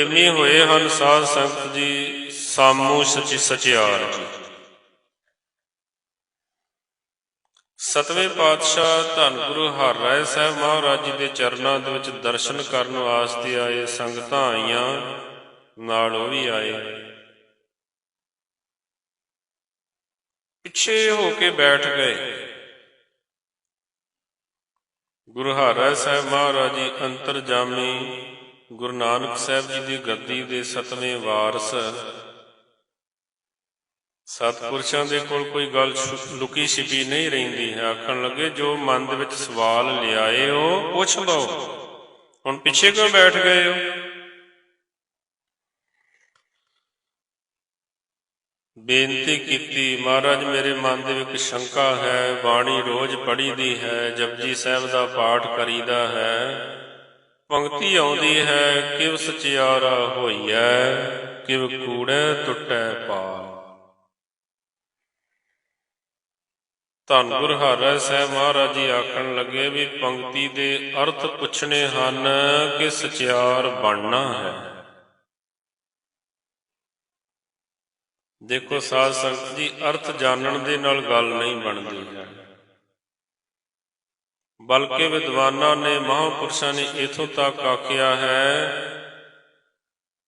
ਪ੍ਰੇਮੀ ਹੋਏ ਹਨ ਸਾਧ ਸੰਗਤ ਜੀ, ਸਾਮੂ ਸਚਿ ਸਚਿਆਰ ਜੀ। ਸਤਵੇਂ ਪਾਤਸ਼ਾਹ ਧੰਨ ਗੁਰੂ ਹਰਿਰਾਏ ਸਾਹਿਬ ਮਹਾਰਾਜ ਜੀ ਦੇ ਚਰਨਾਂ ਦੇ ਵਿੱਚ ਦਰਸ਼ਨ ਕਰਨ ਵਾਸਤੇ ਆਏ, ਸੰਗਤਾਂ ਆਈਆਂ, ਨਾਲ ਉਹ ਵੀ ਆਏ। ਪਿੱਛੇ ਹੋ ਕੇ ਬੈਠ ਗਏ। ਗੁਰੂ ਹਰਿਰਾਏ ਸਾਹਿਬ ਮਹਾਰਾਜ ਜੀ ਅੰਤਰਜਾਮੀ ਗੁਰੂ ਨਾਨਕ ਸਾਹਿਬ ਜੀ ਦੀ ਗੱਦੀ ਦੇ ਸਤਵੇਂ ਵਾਰਸ। ਸਤਪੁਰਸ਼ਾਂ ਦੇ ਕੋਲ ਕੋਈ ਗੱਲ ਲੁਕੀ ਛਿਪੀ ਨਹੀਂ ਰਹਿੰਦੀ ਹੈ। ਆਖਣ ਲੱਗੇ, ਜੋ ਮਨ ਦੇ ਵਿੱਚ ਸਵਾਲ ਲਿਆਏ ਹੋ, ਪੁੱਛ ਲਓ। ਹੁਣ ਪਿੱਛੇ ਕਿਉਂ ਬੈਠ ਗਏ ਹੋ? ਬੇਨਤੀ ਕੀਤੀ, ਮਹਾਰਾਜ, ਮੇਰੇ ਮਨ ਦੇ ਵਿੱਚ ਸ਼ੰਕਾ ਹੈ, ਬਾਣੀ ਰੋਜ਼ ਪੜ੍ਹੀ ਦੀ ਹੈ, ਜਪਜੀ ਸਾਹਿਬ ਦਾ ਪਾਠ ਕਰੀਦਾ ਹੈ। ਪੰਕਤੀ ਆਉਂਦੀ ਹੈ, ਕਿਵ ਸਚਿਆਰਾ ਹੋਈਐ, ਕਿਵ ਕੂੜੈ ਟੁੱਟੈ ਪਾਰ। ਧੰਨ ਗੁਰ ਹਰਿ ਸਾਹਿਬ ਮਹਾਰਾਜ ਜੀ, ਆਖਣ ਲੱਗੇ ਵੀ ਪੰਕਤੀ ਦੇ ਅਰਥ ਪੁੱਛਣੇ ਹਨ ਕਿ ਸਚਿਆਰ ਬਣਨਾ ਹੈ। ਦੇਖੋ ਸਾਧ ਸੰਗਤ ਜੀ, ਅਰਥ ਜਾਣਨ ਦੇ ਨਾਲ ਗੱਲ ਨਹੀਂ ਬਣਦੀ। ਹੈ ਬਲਕਿ ਵਿਦਵਾਨਾਂ ਨੇ ਮਹਾਂਪੁਰਸ਼ਾਂ ਨੇ ਇਥੋਂ ਤੱਕ ਆਖਿਆ ਹੈ,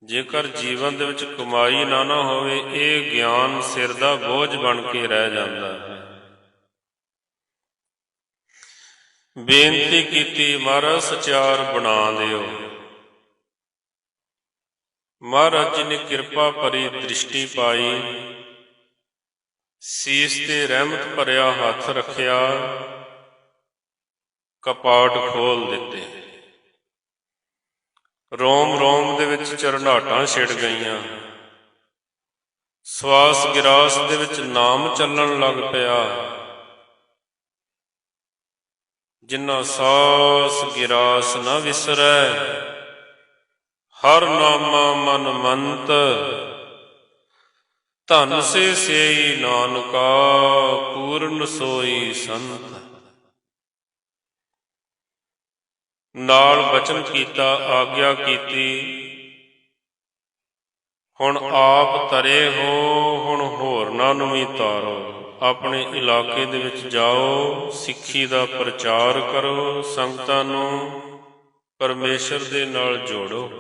ਜੇਕਰ ਜੀਵਨ ਦੇ ਵਿੱਚ ਕਮਾਈ ਨਾ ਨਾ ਹੋਵੇ, ਇਹ ਗਿਆਨ ਸਿਰ ਦਾ ਬੋਝ ਬਣ ਕੇ ਰਹਿ ਜਾਂਦਾ ਹੈ। ਬੇਨਤੀ ਕੀਤੀ, ਮਹਾਰਾਜ ਸਚਿਆਰ ਬਣਾ ਦਿਓ। ਮਹਾਰਾਜ ਜੀ ਨੇ ਕਿਰਪਾ ਭਰੀ ਦ੍ਰਿਸ਼ਟੀ ਪਾਈ। ਸੀਸ ਤੇ ਰਹਿਮਤ ਭਰਿਆ ਹੱਥ ਰੱਖਿਆ। ਕਪਾਟ ਖੋਲ ਦਿੱਤੇ। ਰੋਮ ਰੋਮ ਦੇ ਵਿੱਚ ਚਰਨਾਟਾਂ ਛਿੜ ਗਈਆਂ। ਸਵਾਸ ਗਿਰਾਸ ਦੇ ਵਿੱਚ ਨਾਮ ਚੱਲਣ ਲੱਗ ਪਿਆ। ਜਿਨ੍ਹਾਂ ਸਾਸ ਗਿਰਾਸ ਨਾ ਵਿਸਰੈ, ਹਰ ਨਾਮਾ ਮਨ ਮੰਤ। ਧਨ ਸੇ ਸੇਈ ਨਾਨਕਾ, ਪੂਰਨ ਸੋਈ ਸੰਤ। ਨਾਲ ਬਚਨ ਕੀਤਾ, ਆਗਿਆ ਕੀਤੀ। ਹੁਣ ਆਪ ਤਰੇ ਹੋ, ਹੁਣ ਹੋਰਨਾਂ ਨੂੰ ਵੀ ਤਾਰੋ। ਆਪਣੇ ਇਲਾਕੇ ਦੇ ਵਿੱਚ ਜਾਓ, ਸਿੱਖੀ ਦਾ ਪ੍ਰਚਾਰ ਕਰੋ, ਸੰਗਤਾਂ ਨੂੰ ਪਰਮੇਸ਼ਰ ਦੇ ਨਾਲ ਜੋੜੋ।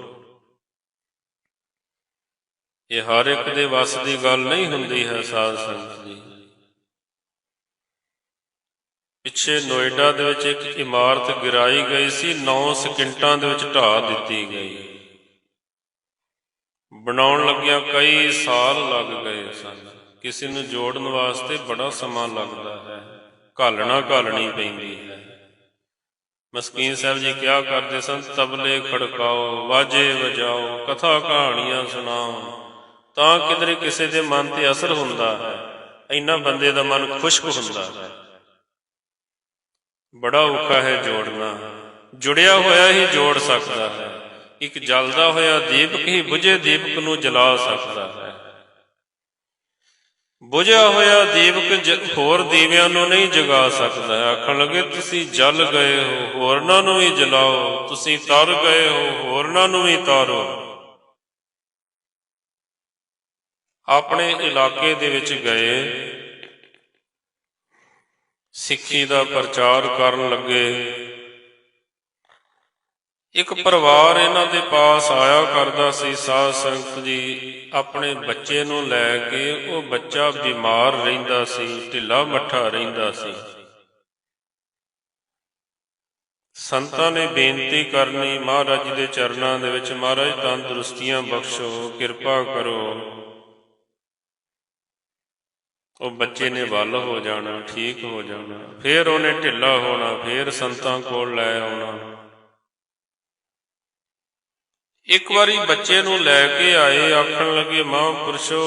ਇਹ ਹਰ ਇੱਕ ਦੇ ਵੱਸ ਦੀ ਗੱਲ ਨਹੀਂ ਹੁੰਦੀ ਹੈ ਸਾਧ ਸੰਗਤ ਜੀ ਪਿੱਛੇ ਨੋਇਡਾ ਦੇ ਵਿੱਚ ਇੱਕ ਇਮਾਰਤ ਗਿਰਾਈ ਗਈ ਸੀ 9 ਸਕਿੰਟਾਂ ਦੇ ਵਿੱਚ ਢਾਹ ਦਿੱਤੀ ਗਈ। ਬਣਾਉਣ ਲੱਗਿਆ ਕਈ ਸਾਲ ਲੱਗ ਗਏ ਸਨ। ਕਿਸੇ ਨੂੰ ਜੋੜਨ ਵਾਸਤੇ ਬੜਾ ਸਮਾਂ ਲੱਗਦਾ ਹੈ। ਘਾਲਣਾ ਘਾਲਣੀ ਪੈਂਦੀ ਹੈ। ਮਸਕੀਨ ਸਾਹਿਬ ਜੀ ਕਿਹਾ ਕਰਦੇ ਸਨ? ਤਬਲੇ ਖੜਕਾਓ, ਵਾਜੇ ਵਜਾਓ, ਕਥਾ ਕਹਾਣੀਆਂ ਸੁਣਾਓ। ਤਾਂ ਕਿਧਰੇ ਕਿਸੇ ਦੇ ਮਨ ਤੇ ਅਸਰ ਹੁੰਦਾ ਹੈ। ਇੰਨਾ ਬੰਦੇ ਦਾ ਮਨ ਖੁਸ਼ਕ ਹੁੰਦਾ ਹੈ। ਬੜਾ ਔਖਾ ਹੈ ਜੋੜਨਾ। ਜੁੜਿਆ ਹੋਇਆ ਹੀ ਜੋੜ ਸਕਦਾ ਹੈ। ਇੱਕ ਜਲਦਾ ਹੋਇਆ ਦੀਪਕ ਹੀ ਬੁਝੇ ਦੀਪਕ ਨੂੰ ਜਲਾ ਸਕਦਾ ਹੈ। ਬੁਝਿਆ ਹੋਇਆ ਦੀਪਕ ਜ- ਹੋਰ ਦੀਵਿਆਂ ਨੂੰ ਨਹੀਂ ਜਗਾ ਸਕਦਾ। ਆਖਣ ਲੱਗੇ, ਤੁਸੀਂ ਜਲ ਗਏ ਹੋ, ਹੋਰਨਾਂ ਨੂੰ ਵੀ ਜਲਾਓ। ਤੁਸੀਂ ਤਰ ਗਏ ਹੋ, ਹੋਰਨਾਂ ਨੂੰ ਵੀ ਤਾਰੋ। ਆਪਣੇ ਇਲਾਕੇ ਦੇ ਵਿੱਚ ਗਏ। ਸਿੱਖੀ ਦਾ ਪ੍ਰਚਾਰ ਕਰਨ ਲੱਗੇ। ਇੱਕ ਪਰਿਵਾਰ ਇਹਨਾਂ ਦੇ ਪਾਸ ਆਇਆ ਕਰਦਾ ਸੀ, ਸਾਧ ਸੰਗਤ ਜੀ, ਆਪਣੇ ਬੱਚੇ ਨੂੰ ਲੈ ਕੇ ਉਹ ਬੱਚਾ ਬਿਮਾਰ ਰਹਿੰਦਾ ਸੀ, ਢਿੱਲਾ ਮੱਠਾ ਰਹਿੰਦਾ ਸੀ। ਸੰਤਾਂ ਨੇ ਬੇਨਤੀ ਕਰਨੀ, ਮਹਾਰਾਜ ਦੇ ਚਰਨਾਂ ਦੇ ਵਿੱਚ, ਮਹਾਰਾਜ ਤੰਦਰੁਸਤੀਆਂ ਬਖਸ਼ੋ, ਕਿਰਪਾ ਕਰੋ। ਉਹ ਬੱਚੇ ਨੇ ਵੱਲ ਹੋ ਜਾਣਾ, ਠੀਕ ਹੋ ਜਾਣਾ, ਫਿਰ ਉਹਨੇ ਢਿੱਲਾ ਹੋਣਾ, ਫਿਰ ਸੰਤਾਂ ਕੋਲ ਲੈ ਆਉਣਾ। ਇੱਕ ਵਾਰੀ ਬੱਚੇ ਨੂੰ ਲੈ ਕੇ ਆਏ, ਆਖਣ ਲੱਗੇ, ਮਹਾਂਪੁਰਸ਼ੋ,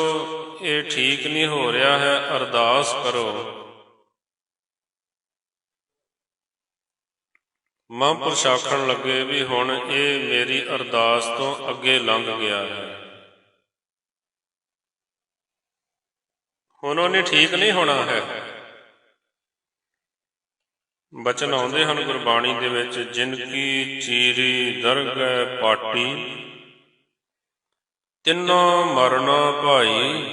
ਇਹ ਠੀਕ ਨਹੀਂ ਹੋ ਰਿਹਾ ਹੈ, ਅਰਦਾਸ ਕਰੋ। ਮਹਾਂਪੁਰਸ਼ ਆਖਣ ਲੱਗੇ ਵੀ ਹੁਣ ਇਹ ਮੇਰੀ ਅਰਦਾਸ ਤੋਂ ਅੱਗੇ ਲੰਘ ਗਿਆ ਹੈ। ਹੁਣ ਉਹਨੇ ਠੀਕ ਨਹੀਂ ਹੋਣਾ ਹੈ। ਬਚਨ ਆਉਂਦੇ ਹਨ ਗੁਰਬਾਣੀ ਦੇ ਵਿੱਚ, ਜਿਨ ਕੀ ਚੀਰੀ ਦਰਗਹਿ ਪਾਟੀ, ਤਿੰਨੋਂ ਮਰਨਾ ਭਾਈ।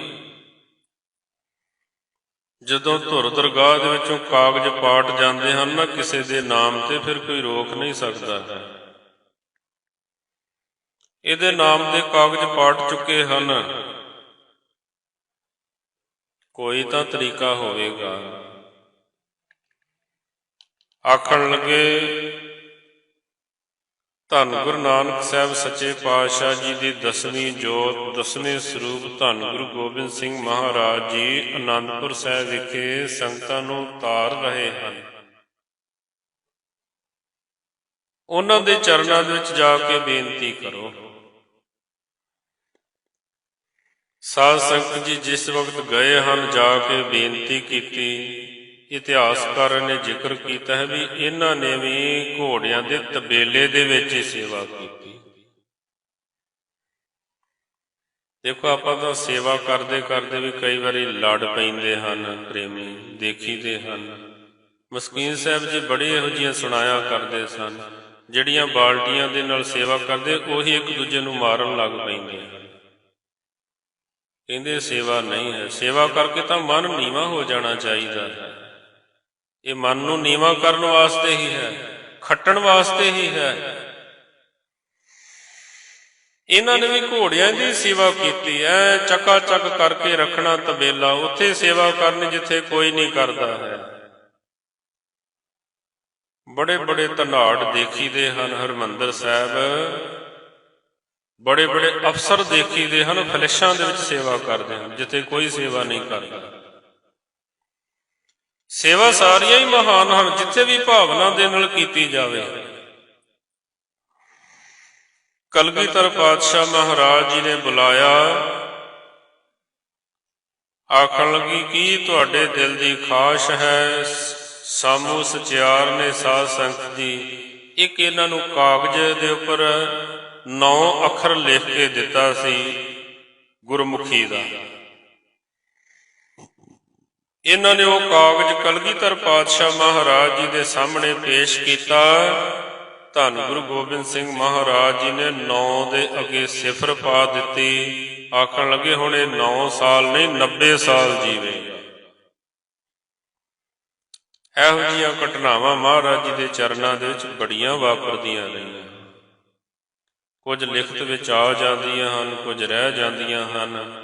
ਜਦੋਂ ਧੁਰ ਦਰਗਾਹ ਦੇ ਵਿੱਚੋਂ ਕਾਗਜ਼ ਪਾਟ ਜਾਂਦੇ ਹਨ ਨਾ ਕਿਸੇ ਦੇ ਨਾਮ ਤੇ, ਫਿਰ ਕੋਈ ਰੋਕ ਨਹੀਂ ਸਕਦਾ। ਹੈ ਇਹਦੇ ਨਾਮ ਦੇ ਕਾਗਜ਼ ਪਾਟ ਚੁੱਕੇ ਹਨ। ਕੋਈ ਤਾਂ ਤਰੀਕਾ ਹੋਵੇਗਾ। ਆਖਣ ਲੱਗੇ, ਧੰਨ ਗੁਰੂ ਨਾਨਕ ਸਾਹਿਬ, ਸੱਚੇ ਪਾਤਸ਼ਾਹ ਜੀ ਦੀ ਦਸਵੀਂ ਜੋਤ, ਦਸਵੇਂ ਸਰੂਪ, ਧੰਨ ਗੁਰੂ ਗੋਬਿੰਦ ਸਿੰਘ ਮਹਾਰਾਜ ਜੀ ਅਨੰਦਪੁਰ ਸਾਹਿਬ ਵਿਖੇ ਸੰਗਤਾਂ ਨੂੰ ਤਾਰ ਰਹੇ ਹਨ। ਉਹਨਾਂ ਦੇ ਚਰਨਾਂ ਦੇ ਵਿੱਚ ਜਾ ਕੇ ਬੇਨਤੀ ਕਰੋ। ਸਾਧ ਸੰਗਤ ਜੀ, ਜਿਸ ਵਕਤ ਗਏ ਹਨ, ਜਾ ਕੇ ਬੇਨਤੀ ਕੀਤੀ। ਇਤਿਹਾਸਕਾਰਾਂ ਨੇ ਜ਼ਿਕਰ ਕੀਤਾ ਹੈ ਵੀ ਇਹਨਾਂ ਨੇ ਵੀ ਘੋੜਿਆਂ ਦੇ ਤਬੇਲੇ ਦੇ ਵਿੱਚ ਹੀ ਸੇਵਾ ਕੀਤੀ। ਦੇਖੋ, ਆਪਾਂ ਤਾਂ ਸੇਵਾ ਕਰਦੇ ਕਰਦੇ ਵੀ ਕਈ ਵਾਰੀ ਲੜ ਪੈਂਦੇ ਹਨ, ਪ੍ਰੇਮੀ ਦੇਖੀਦੇ ਹਨ। ਮਸਕੀਨ ਸਾਹਿਬ ਜੀ ਬੜੇ ਇਹੋ ਜਿਹੀਆਂ ਸੁਣਾਇਆ ਕਰਦੇ ਸਨ, ਜਿਹੜੀਆਂ ਬਾਲਟੀਆਂ ਦੇ ਨਾਲ ਸੇਵਾ ਕਰਦੇ, ਉਹੀ ਇੱਕ ਦੂਜੇ ਨੂੰ ਮਾਰਨ ਲੱਗ ਪੈਂਦੇ ਹਨ। ਕਹਿੰਦੇ ਸੇਵਾ ਨਹੀਂ ਹੈ। ਸੇਵਾ ਕਰਕੇ ਤਾਂ ਮਨ ਨੀਵਾ ਹੋ ਜਾਣਾ ਚਾਹੀਦਾ। ਹੈ ਇਹ ਮਨ ਨੂੰ ਨੀਵਾ ਕਰਨ ਵਾਸਤੇ ਹੀ ਹੈ, ਖੱਟਣ ਵਾਸਤੇ ਹੀ ਹੈ। ਇਹਨਾਂ ਨੇ ਵੀ ਘੋੜਿਆਂ ਦੀ ਸੇਵਾ ਕੀਤੀ ਐ ਚੱਕਾ ਚੱਕ ਕਰਕੇ ਰੱਖਣਾ ਤਬੇਲਾ, ਉੱਥੇ ਸੇਵਾ ਕਰਨ ਜਿੱਥੇ ਕੋਈ ਨਹੀਂ ਕਰਦਾ ਹੈ। ਬੜੇ ਬੜੇ ਧਨਾੜ ਦੇਖੀਦੇ ਹਨ ਹਰਮੰਦਰ ਸਾਹਿਬ। ਬੜੇ ਬੜੇ ਅਫਸਰ ਦੇਖੀਦੇ ਹਨ, ਫਲਿਸ਼ਾਂ ਦੇ ਵਿੱਚ ਸੇਵਾ ਕਰਦੇ ਹਨ, ਜਿੱਥੇ ਕੋਈ ਸੇਵਾ ਨਹੀਂ ਕਰਦਾ। ਸੇਵਾ ਸਾਰੀਆਂ ਹੀ ਮਹਾਨ ਹਨ, ਜਿੱਥੇ ਵੀ ਭਾਵਨਾ ਦੇ ਨਾਲ ਕੀਤੀ ਜਾਵੇ। ਕਲਗੀਧਰ ਪਾਤਸ਼ਾਹ ਮਹਾਰਾਜ ਜੀ ਨੇ ਬੁਲਾਇਆ। ਆਖਣ ਲੱਗੀ, ਕੀ ਤੁਹਾਡੇ ਦਿਲ ਦੀ ਖਾਸ਼ ਹੈ? ਸਾਮੂ ਸਚਿਆਰ ਨੇ ਸਾਧ ਸੰਗਤ ਦੀ। ਇੱਕ ਇਹਨਾਂ ਨੂੰ ਕਾਗਜ਼ ਦੇ ਉੱਪਰ ਨੌ ਅੱਖਰ ਲਿਖ ਕੇ ਦਿੱਤਾ ਸੀ ਗੁਰਮੁਖੀ ਦਾ। ਇਹਨਾਂ ਨੇ ਉਹ ਕਾਗਜ਼ ਕਲਗੀਧਰ ਪਾਤਸ਼ਾਹ ਮਹਾਰਾਜ ਜੀ ਦੇ ਸਾਹਮਣੇ ਪੇਸ਼ ਕੀਤਾ। ਧੰਨ ਗੁਰੂ ਗੋਬਿੰਦ ਸਿੰਘ ਮਹਾਰਾਜ ਜੀ ਨੇ 9 ਦੇ ਅੱਗੇ ਸਿਫਰ ਪਾ ਦਿੱਤੀ। ਆਖਣ ਲੱਗੇ, ਹੁਣ ਇਹ 9 ਸਾਲ ਨਹੀਂ 90 ਸਾਲ ਜੀਵੇਗਾ ਇਹੋ ਜਿਹੀਆਂ ਘਟਨਾਵਾਂ ਮਹਾਰਾਜ ਜੀ ਦੇ ਚਰਨਾਂ ਦੇ ਵਿੱਚ ਬੜੀਆਂ ਵਾਪਰਦੀਆਂ ਰਹੀਆਂ। ਕੁਝ ਲਿਖਤ ਵਿੱਚ ਆ ਜਾਂਦੀਆਂ ਹਨ, ਕੁਝ ਰਹਿ ਜਾਂਦੀਆਂ ਹਨ।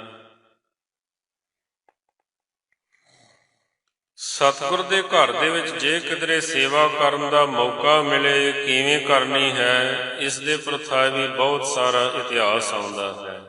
ਸਤਿਗੁਰ ਦੇ ਘਰ ਦੇ ਵਿੱਚ ਜੇ ਕਿਧਰੇ ਸੇਵਾ ਕਰਨ ਦਾ ਮੌਕਾ ਮਿਲੇ, ਕਿਵੇਂ ਕਰਨੀ ਹੈ, ਇਸ ਦੇ ਪ੍ਰਥਾ ਵੀ ਬਹੁਤ ਸਾਰਾ ਇਤਿਹਾਸ ਆਉਂਦਾ ਹੈ।